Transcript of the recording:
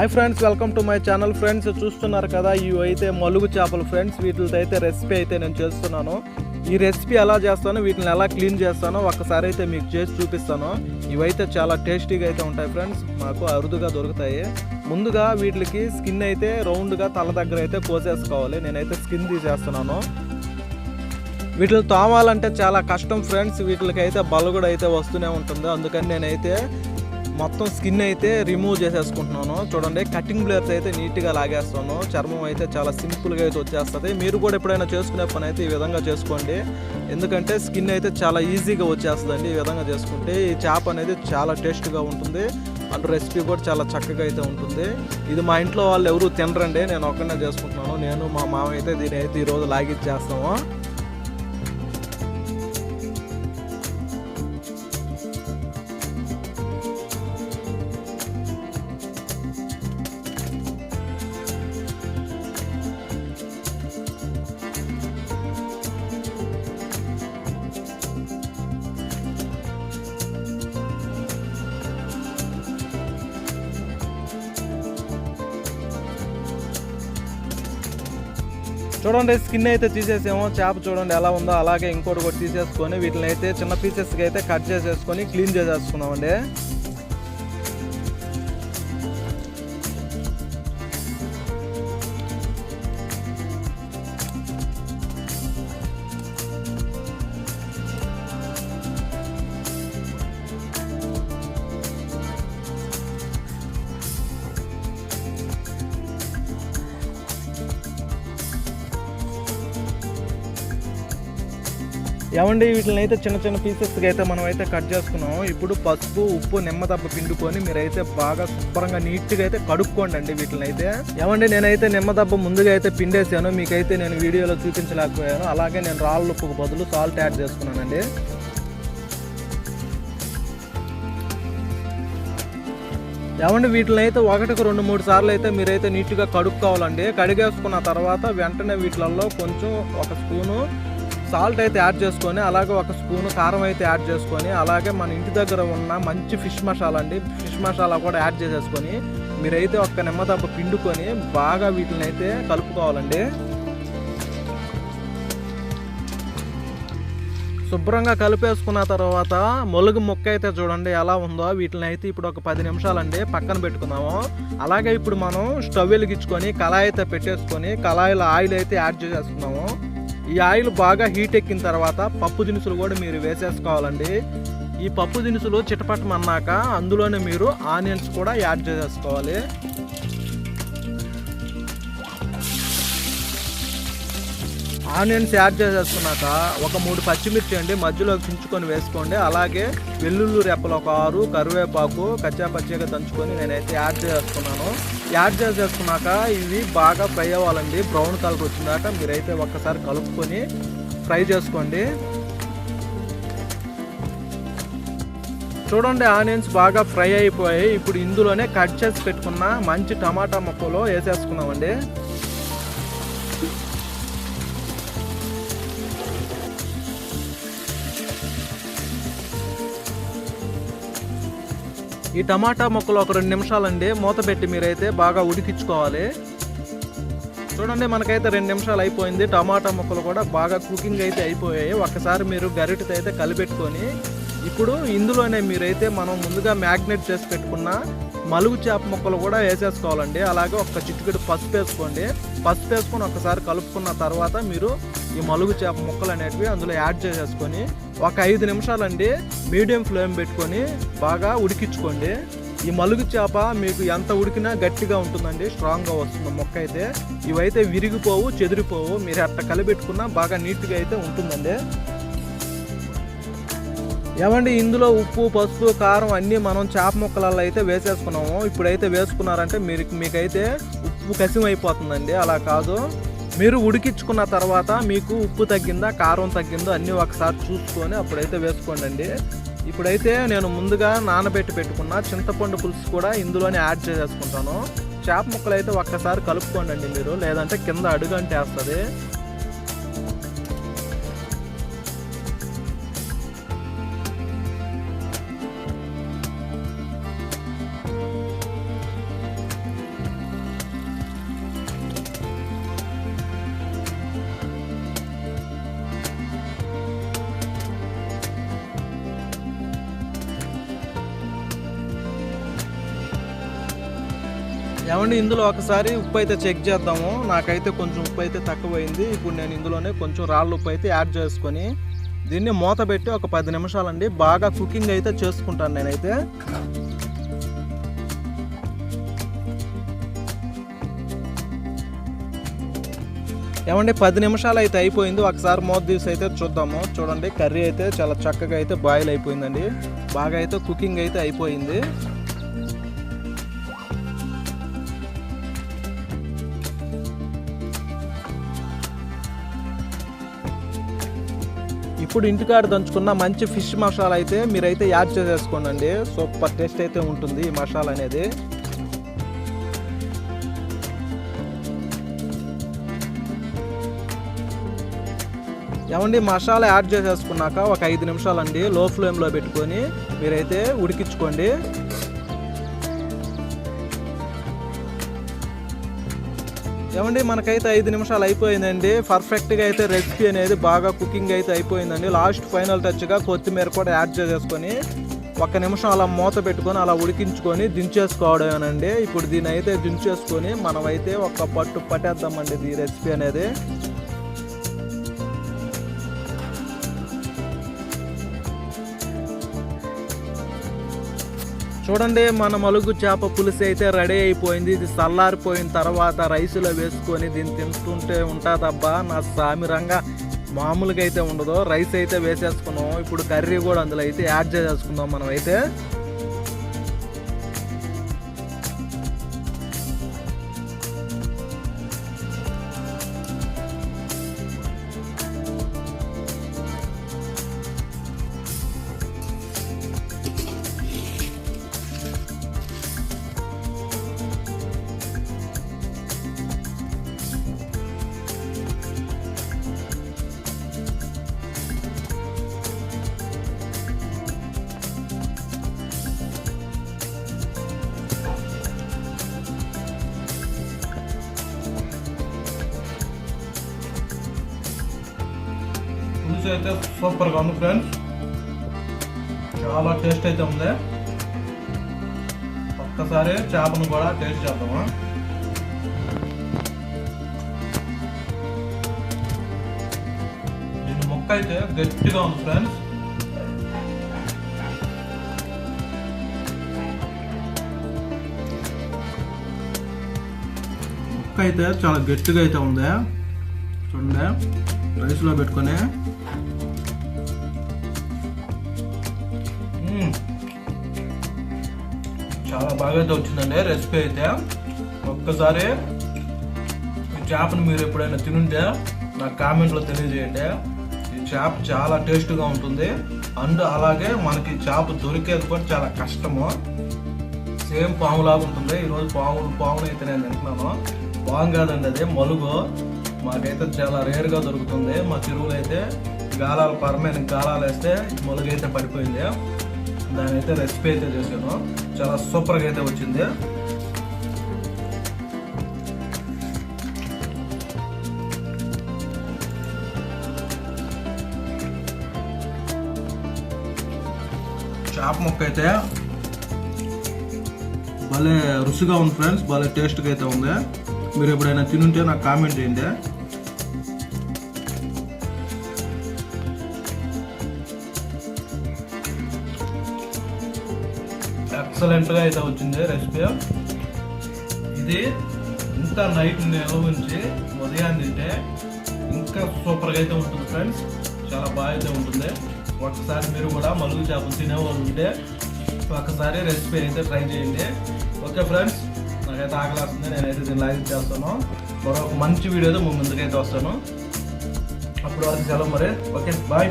Hi friends welcome to my channel friends చూస్తున్నారు కదా ఇవి అయితే మలుగు చేపలు. ఫ్రెండ్స్ వీటితో అయితే రెసిపీ అయితే నేను చేస్తున్నాను. ఈ రెసిపీ ఎలా చేస్తానో వీటిని ఎలా క్లీన్ చేస్తానో ఒక్కసారి అయితే మీకు చేసి చూపిస్తాను. ఇవైతే చాలా టేస్టీగా అయితే ఉంటాయి ఫ్రెండ్స్ మాకు అరుదుగా దొరుకుతాయి. ముందుగా వీటికి స్కిన్ అయితే రౌండ్గా తల దగ్గర అయితే కోసేసుకోవాలి. నేనైతే స్కిన్ తీసేస్తున్నాను. వీటిని తోమాలంటే చాలా కష్టం ఫ్రెండ్స్ వీటికి అయితే బలగుడు అయితే వస్తూనే ఉంటుంది. అందుకని నేనైతే మొత్తం స్కిన్ అయితే రిమూవ్ చేసేసుకుంటున్నాను. చూడండి కటింగ్ బ్లేడ్స్ అయితే నీట్గా లాగేస్తాను. చర్మం అయితే చాలా సింపుల్గా అయితే వచ్చేస్తుంది. మీరు కూడా ఎప్పుడైనా చేసుకునే పని అయితే ఈ విధంగా చేసుకోండి. ఎందుకంటే స్కిన్ అయితే చాలా ఈజీగా వచ్చేస్తుందండి ఈ విధంగా చేసుకుంటే. ఈ చేప అనేది చాలా టేస్ట్గా ఉంటుంది. అండ్ రెసిపీ కూడా చాలా చక్కగా అయితే ఉంటుంది. ఇది మా ఇంట్లో వాళ్ళు ఎవరు తినరండి. నేను ఒక్కనే చేసుకుంటున్నాను. నేను మా మామ అయితే దీని అయితే ఈరోజు లాగిచ్చేస్తాము. చూడండి స్కిన్ అయితే తీసేసాము చేప చూడండి ఎలా ఉందో అలాగే ఇంకోటి కూడా తీసేసుకొని వీటిని అయితే చిన్న పీసెస్కి అయితే కట్ చేసేసుకొని క్లీన్ చేసేసుకున్నామండి ఏమండి వీటిని అయితే చిన్న చిన్న పీసెస్కి అయితే మనం అయితే కట్ చేసుకున్నాం. ఇప్పుడు పసుపు ఉప్పు నిమ్మదబ్బ పిండుకొని మీరైతే బాగా శుభ్రంగా నీట్గా అయితే కడుక్కోండి అండి వీటిని అయితే. ఏమండి నేనైతే నిమ్మదబ్బ ముందుగా అయితే పిండేసాను మీకైతే నేను వీడియోలో చూపించలేకపోయాను. అలాగే నేను రాళ్ళ ఉప్పుకు బదులు సాల్ట్ యాడ్ చేసుకున్నానండి. ఏమండి వీటిని అయితే ఒకటికి రెండు మూడు సార్లు అయితే మీరైతే నీట్గా కడుక్కోవాలండి. కడిగేసుకున్న తర్వాత వెంటనే వీటిలలో కొంచెం ఒక స్పూను సాల్ట్ అయితే యాడ్ చేసుకొని అలాగే ఒక స్పూన్ కారం అయితే యాడ్ చేసుకొని అలాగే మన ఇంటి దగ్గర ఉన్న మంచి ఫిష్ మసాలా అండి ఫిష్ మసాలా కూడా యాడ్ చేసేసుకొని మీరైతే ఒక్క నిమ్మదబ్బ పిండుకొని బాగా వీటిని అయితే కలుపుకోవాలండి. శుభ్రంగా కలిపేసుకున్న తర్వాత మొలుగు ముక్క అయితే చూడండి ఎలా ఉందో వీటిని అయితే ఇప్పుడు ఒక పది నిమిషాలండి పక్కన పెట్టుకున్నాము అలాగే ఇప్పుడు మనం స్టవ్ వెలిగించుకొని కళాయి అయితే పెట్టేసుకొని కళాయిలో ఆయిల్ అయితే యాడ్ చేసేసుకున్నాము ఈ ఆయిల్ బాగా హీట్ ఎక్కిన తర్వాత పప్పు దినుసులు కూడా మీరు వేసేసుకోవాలండి. ఈ పప్పు దినుసులు చిటపటమన్నాక అందులోనే మీరు ఆనియన్స్ కూడా యాడ్ చేసేసుకోవాలి. ఆనియన్స్ యాడ్ చేసేసుకున్నాక ఒక మూడు పచ్చిమిర్చి అండి మధ్యలో చించుకొని వేసుకోండి. అలాగే వెల్లుల్లి రెప్పలు ఒక ఆరు కరివేపాకు కచ్చా పచ్చిగా దంచుకొని నేనైతే యాడ్ చేసేసుకున్నాను యాడ్ చేసేసుకున్నాక ఇవి బాగా ఫ్రై అవ్వాలండి. బ్రౌన్ కలర్ వచ్చినాక మీరైతే ఒక్కసారి కలుపుకొని ఫ్రై చేసుకోండి. చూడండి ఆనియన్స్ బాగా ఫ్రై అయిపోయాయి. ఇప్పుడు ఇందులోనే కట్ చేసి పెట్టుకున్న మంచి టమాటా ముక్కలు వేసేసుకున్నామండి. ఈ టమాటా ముక్కలు ఒక రెండు నిమిషాలండి. మూత పెట్టి మీరైతే బాగా ఉడికించుకోవాలి. చూడండి మనకైతే రెండు నిమిషాలు అయిపోయింది. టమాటా ముక్కలు కూడా బాగా కుకింగ్ అయితే అయిపోయాయి. ఒక్కసారి మీరు గరిటతో అయితే కలిపెట్టుకొని ఇప్పుడు ఇందులోనే మీరైతే మనం ముందుగా మ్యాగ్నెట్ చేసి పెట్టుకున్న మలుగు చేప ముక్కలు కూడా వేసేసుకోవాలండి. అలాగే ఒక చిట్టుకడి పసుపు వేసుకోండి. పసుపు వేసుకొని ఒకసారి కలుపుకున్న తర్వాత మీరు ఈ మలుగు చేప ముక్కలు అనేటివి అందులో యాడ్ చేసేసుకొని ఒక ఐదు నిమిషాలండి మీడియం ఫ్లేమ్ పెట్టుకొని బాగా ఉడికించుకోండి. ఈ మలుగు చేప మీకు ఎంత ఉడికినా గట్టిగా ఉంటుందండి స్ట్రాంగ్గా వస్తుంది మొక్క అయితే. ఇవైతే విరిగిపోవు చెదిరిపోవు మీరు అట్ట కలిపెట్టుకున్నా బాగా నీట్గా అయితే ఉంటుందండి. ఏమండి ఇందులో ఉప్పు పసుపు కారం అన్నీ మనం చేప ముక్కలలో అయితే వేసేసుకున్నాము. ఇప్పుడైతే వేసుకున్నారంటే మీరు మీకైతే ఉప్పు కసిం అయిపోతుందండి అలా కాదు. మీరు ఉడికించుకున్న తర్వాత మీకు ఉప్పు తగ్గిందా కారం తగ్గిందో అన్నీ ఒకసారి చూసుకొని అప్పుడైతే వేసుకోండి అండి ఇప్పుడైతే నేను ముందుగా నానబెట్టి పెట్టుకున్న చింతపండు పులుసు కూడా ఇందులోనే యాడ్ చేసేసుకుంటాను. చేప ముక్కలు అయితే ఒక్కసారి కలుపుకోండి అండి మీరు లేదంటే కింద అడుగు అంటే వేస్తుంది ఏమండి ఇందులో ఒకసారి ఉప్పు అయితే చెక్ చేద్దాము. నాకైతే కొంచెం ఉప్పు అయితే తక్కువైంది. ఇప్పుడు నేను ఇందులోనే కొంచెం రాళ్ళ ఉప్పు అయితే యాడ్ చేసుకొని దీన్ని మూత పెట్టి ఒక పది నిమిషాలండి. బాగా కుకింగ్ అయితే చేసుకుంటాను నేనైతే. ఏమండి పది నిమిషాలు అయితే అయిపోయింది. ఒకసారి మూత తీసి అయితే చూద్దాము. చూడండి కర్రీ అయితే చాలా చక్కగా అయితే బాయిల్ అయిపోయిందండి. బాగా అయితే కుకింగ్ అయితే అయిపోయింది. ఇప్పుడు ఇంటికాడ దంచుకున్న మంచి ఫిష్ మసాలా అయితే మీరైతే యాడ్ చేసేసుకోండి సూపర్ టేస్ట్ అయితే ఉంటుంది ఈ మసాలా అనేది. ఏమండి మసాలా యాడ్ చేసేసుకున్నాక ఒక ఐదు నిమిషాలండి లో ఫ్లేమ్లో పెట్టుకొని మీరైతే ఉడికించుకోండి. ఏమండి మనకైతే ఐదు నిమిషాలు అయిపోయిందండి. పర్ఫెక్ట్గా అయితే రెసిపీ అనేది బాగా కుకింగ్ అయితే అయిపోయిందండి. లాస్ట్ ఫైనల్ టచ్గా కొత్తిమీర కూడా యాడ్ చేసేసుకొని ఒక్క నిమిషం అలా మూత పెట్టుకొని అలా ఉడికించుకొని దించేసుకోవడమేనండి. ఇప్పుడు దీని అయితే దించేసుకొని మనమైతే ఒక పట్టు పట్టేద్దామండి ఈ రెసిపీ అనేది. చూడండి మన మలుగు చేప పులుసు అయితే రెడీ అయిపోయింది. ఇది చల్లారిపోయిన తర్వాత రైసులో వేసుకొని దీన్ని తింటుంటే ఉంటుందబ్బా. నా సామిరంగా మామూలుగా అయితే ఉండదు. రైస్ అయితే వేసేసుకున్నాం. ఇప్పుడు కర్రీ కూడా అందులో అయితే యాడ్ చేసేసుకుందాం మనం అయితే. పులుసు అయితే సూపర్గా ఉంది ఫ్రెండ్స్. చాలా టేస్ట్ అయితే ఉంది. ఒక్కసారి చేపను కూడా టేస్ట్ చేద్దామా? దీని ముక్క అయితే గట్టిగా ఉంది ఫ్రెండ్స్. ముక్క అయితే చాలా గట్టిగా అయితే ఉంది. చూడండి రైస్లో పెట్టుకొని బాగా అయితే వచ్చిందండి రెసిపీ అయితే. ఒక్కసారి ఈ చేపను మీరు ఎప్పుడైనా తినుంటే నాకు కామెంట్లో తెలియజేయండి. ఈ చేప చాలా టేస్ట్గా ఉంటుంది. అండ్ అలాగే మనకి చేప దొరికేది కూడా చాలా కష్టము. సేమ్ పాములాగా ఉంటుంది. ఈరోజు పాములు పాములు అయితే నేను తింటున్నాను. పాము కాదండి అది మలుగు. మాకైతే చాలా రేర్గా దొరుకుతుంది. మా చెరువులు అయితే గాలాలు పరమైన గాలాలు వేస్తే మొలుగైతే పడిపోయింది. దాని అయితే రెసిపీ అయితే చేశాను. చాలా సూపర్గా అయితే వచ్చింది. చేప ముక్క అయితే భలే రుచిగా ఉంది ఫ్రెండ్స్ భలే టేస్ట్గా అయితే ఉంది. మీరు ఎప్పుడైనా తినుంటే నాకు కామెంట్ చేయండి. ఎక్సలెంట్గా అయితే వచ్చింది రెసిపీ. ఇది ఇంత నైట్ నిల్వ ఉంచి ఉదయం తింటే ఇంకా సూపర్గా అయితే ఉంటుంది ఫ్రెండ్స్. చాలా బాగా అయితే ఉంటుంది. ఒకసారి మీరు కూడా మలుగు చేపలు తినేవాళ్ళు ఉంటే ఒకసారి రెసిపీ అయితే ట్రై చేయండి. ఓకే ఫ్రెండ్స్ నాకైతే ఆకలిస్తుంది నేనైతే దీన్ని లైక్ చేస్తాను. మరొక మంచి వీడియోతో ముందుకైతే వస్తాను. అప్పుడు వరకు సెలవు మరి. Okay bye